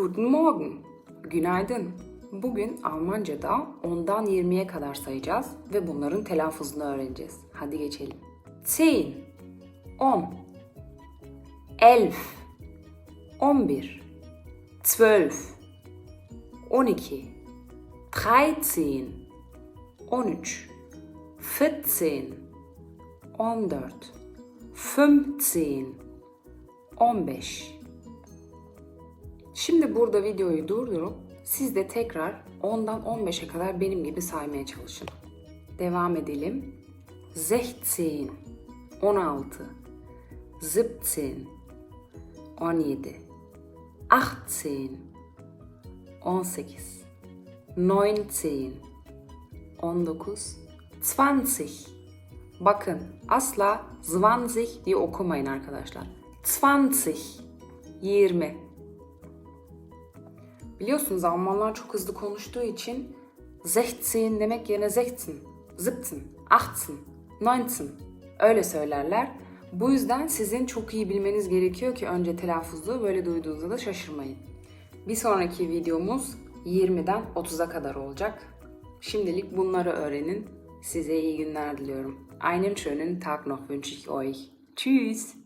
Guten Morgen. Günaydın. Bugün Almanca'da 10'dan 20'ye kadar sayacağız ve bunların telaffuzunu öğreneceğiz. Hadi geçelim. 10 10 11 11 12 13 13 14 14 15 15 Şimdi burada videoyu durdurup siz de tekrar 10'dan 15'e kadar benim gibi saymaya çalışın. Devam edelim. 16 16 17 17 18 18 19 19 20 Bakın asla 20 diye okumayın arkadaşlar. 20 20 Biliyorsunuz Almanlar çok hızlı konuştuğu için 16 demek yerine 16, 17, 18, 19 öyle söylerler. Bu yüzden sizin çok iyi bilmeniz gerekiyor ki önce telaffuzu böyle duyduğunuzda da şaşırmayın. Bir sonraki videomuz 20'den 30'a kadar olacak. Şimdilik bunları öğrenin. Size iyi günler diliyorum. Einen schönen Tag noch wünsche ich euch. Tschüss.